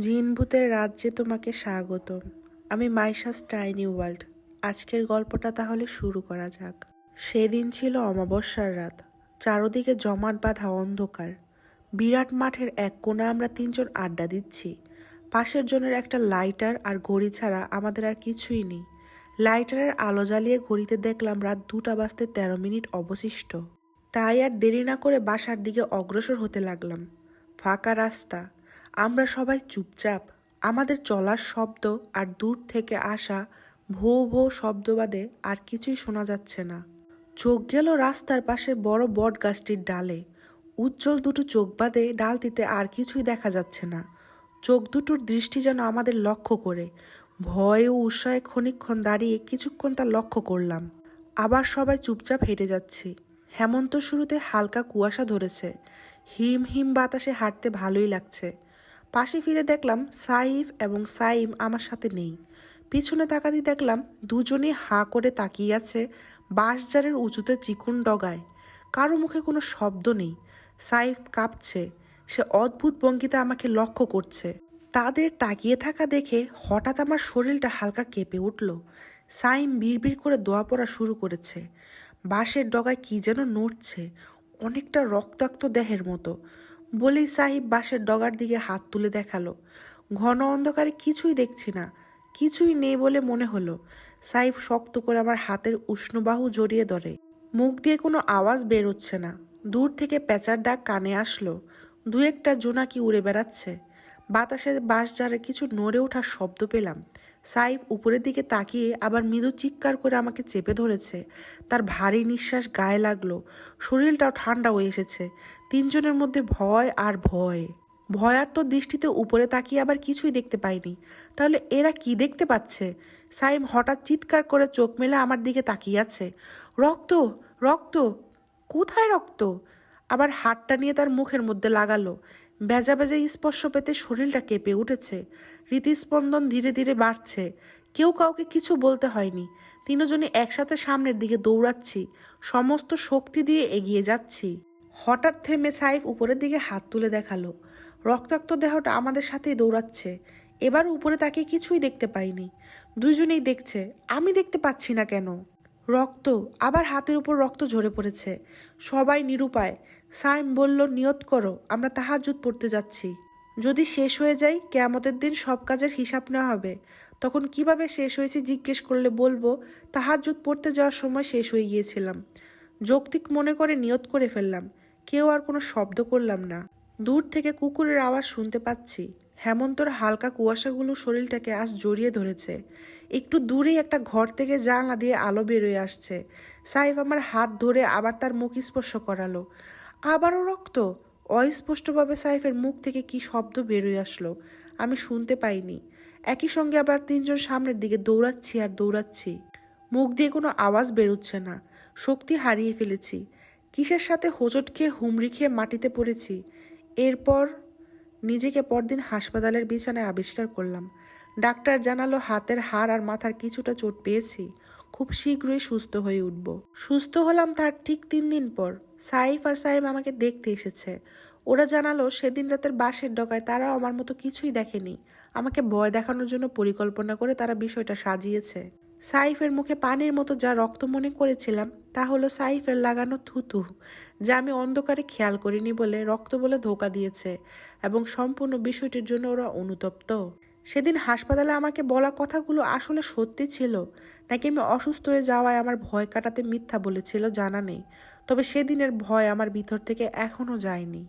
জিনভূতের রাজ্যে তোমাকে স্বাগতম। আমি মাইশাস টাইনি ওয়ার্ল্ড আজকের গল্পটা তাহলে শুরু করা যাক। সেদিন ছিল অমাবস্যার রাত। চারদিকে জমাট বাঁধা অন্ধকার। বিরাট মাঠের এক কোণে আমরা তিনজন আড্ডা দিচ্ছি। পাশের জনের একটা লাইটার আর ঘড়ি ছাড়া আমাদের আর কিছুই নেই। লাইটারের আলো জ্বালিয়ে ঘড়িতে দেখলাম রাত দুটা বাজতে তেরো মিনিট অবশিষ্ট। তাই আর দেরি না করে বাসার দিকে অগ্রসর হতে লাগলাম। ফাঁকা রাস্তা। আমরা সবাই চুপচাপ। আমাদের চলার শব্দ আর দূর থেকে আসা ভো ভো শব্দ বাদে আর কিছুই শোনা যাচ্ছে না। চোখ গেল রাস্তার পাশে বড় বট গাছটির ডালে। উজ্জ্বল দুটো চোখ বাদে ডালটিতে আর কিছুই দেখা যাচ্ছে না। চোখ দুটোর দৃষ্টি যেন আমাদের লক্ষ্য করে। ভয় ও উৎসাহে ক্ষণিক্ষণ দাঁড়িয়ে কিছুক্ষণ তা লক্ষ্য করলাম। আবার সবাই চুপচাপ হেঁটে যাচ্ছি। হেমন্ত শুরুতে হালকা কুয়াশা ধরেছে। হিম হিম বাতাসে হাঁটতে ভালোই লাগছে। পাশে ফিরে দেখলাম সাইফ এবং সাইম আমার সাথে নেই। পিছনে তাকাতে দেখলাম দুজনে হাঁ করে তাকিয়ে আছে বাঁশঝাড়ের উঁচুতে চিকুন ডগায়। কারও মুখে কোনো শব্দ নেই। সাইফ কাঁপছে। সে অদ্ভুত ভঙ্গিতে আমাকে লক্ষ্য করছে। তাদের তাকিয়ে থাকা দেখে হঠাৎ আমার শরীরটা হালকা কেঁপে উঠল। সাইম বিড়বিড় করে দোয়া পড়া শুরু করেছে। বাঁশের ডগায় কি যেন নড়ছে। অনেকটা রক্তাক্ত দেহের মতো। বলেই সাহিব বাঁশের ডগার দিকে হাত তুলে দেখাল। ঘন অন্ধকারে কিছুই দেখছি না, কিছুই নেই বলে মনে হলো। সাইফ শক্ত করে আমার হাতের উষ্ণবাহু জড়িয়ে ধরে। মুখ দিয়ে কোনো আওয়াজ বেরোচ্ছে না। দূর থেকে পেঁচার ডাক কানে আসলো। দু একটা জোনাকি উড়ে বেড়াচ্ছে। বাতাসে বাঁশঝাড়ে কিছু নড়ে ওঠার শব্দ পেলাম। সাইফ উপরের দিকে তাকিয়ে আবার মৃদু চিৎকার করে আমাকে চেপে ধরেছে। তার ভারী নিঃশ্বাস গায়ে লাগল। শরীরটাও ঠান্ডা হয়ে এসেছে। তিনজনের মধ্যে ভয় আর ভয়। ভয়ার্ত দৃষ্টিতে উপরে তাকিয়ে আবার কিছুই দেখতে পাইনি। তাহলে এরা কি দেখতে পাচ্ছে? সাইম হঠাৎ চিৎকার করে চোখ মেলে আমার দিকে তাকিয়ে আছে। রক্ত রক্ত, কোথায় রক্ত? আবার হাতটা নিয়ে তার মুখের মধ্যে লাগালো। বেজা বেজা স্পর্শ পেতে শরীরটা কেঁপে উঠেছে। হৃদস্পন্দন ধীরে ধীরে বাড়ছে। কেউ কাউকে কিছু বলতে হয়নি। তিনজনই একসাথে সামনের দিকে দৌড়াচ্ছি। সমস্ত শক্তি দিয়ে এগিয়ে যাচ্ছি। হঠাৎ থেমে সাইফ উপরের দিকে হাত তুলে দেখাল। রক্তাক্ত দেহটা আমাদের সাথেই দৌড়াচ্ছে। এবার উপরে তাকে কিছুই দেখতে পাইনি। দুজনেই দেখছে, আমি দেখতে পাচ্ছি না কেন? রক্ত, আবার হাতের উপর রক্ত ঝরে পড়েছে। সবাই নিরুপায়, সাইম বলল, নিয়ত করো, আমরা তাহাজুত পড়তে যাচ্ছি। যদি শেষ হয়ে যায়, কেয়ামতের দিন সব কাজের হিসাব নেওয়া হবে। তখন কীভাবে শেষ হয়েছে জিজ্ঞেস করলে বলব তাহাজুত পড়তে যাওয়ার সময় শেষ হয়ে গিয়েছিলাম। যৌক্তিক মনে করে নিয়ত করে ফেললাম। কেউ আর কোনো শব্দ করলাম না। দূর থেকে কুকুরের আওয়াজ শুনতে পাচ্ছি। হেমন্তর হালকা কুয়াশাগুলো শরীরটাকে আজ জড়িয়ে ধরেছে। একটু দূরেই একটা ঘর থেকে জানলা দিয়ে আলো বেরোয় আসছে। সাইফ আমার হাত ধরে আবার তার মুখ স্পর্শ করালো। আবারও রক্ত? অস্পষ্টভাবে সাইফের মুখ থেকে কি শব্দ বেরোয় আসলো? আমি শুনতে পাইনি। একই সঙ্গে আবার তিনজন সামনের দিকে দৌড়াচ্ছি আর দৌড়াচ্ছি। মুখ দিয়ে কোনো আওয়াজ বেরোচ্ছে না। শক্তি হারিয়ে ফেলেছি। কিসের সাথে হোঁচট খেয়ে হুমড়ি খেয়ে মাটিতে পড়েছি? এরপর নিজেকে পরদিন হাসপাতালের বিছানায় আবিষ্কার করলাম। ডাক্তার জানালো, হাতের হাড় আর মাথার কিছুটা চোট পেয়েছি। খুব শীঘ্রই সুস্থ হয়ে উঠব। সুস্থ হলাম তার ঠিক তিন দিন পর। সাইফ আর সাইম আমাকে দেখতে এসেছে। ওরা জানালো, সেদিন রাতের বাসের ডকায় তারাও আমার মতো কিছুই দেখেনি। আমাকে ভয় দেখানোর জন্য পরিকল্পনা করে তারা বিষয়টা সাজিয়েছে। সাইফের মুখে পানির মতো যা রক্ত মনে করেছিলাম তা হলো সাইফের লাগানো থুতু, যা আমি অন্ধকারে খেয়াল করিনি বলে রক্ত বলে ধোকা দিয়েছে এবং সম্পূর্ণ বিষয়টির জন্য ওরা অনুতপ্ত। সেদিন হাসপাতালে আমাকে বলা কথাগুলো আসলে সত্যি ছিল, নাকি আমি অসুস্থ হয়ে যাওয়ায় আমার ভয় কাটাতে মিথ্যা বলেছিল জানা নেই, তবে সেদিনের ভয় আমার ভিতর থেকে এখনও যায়নি।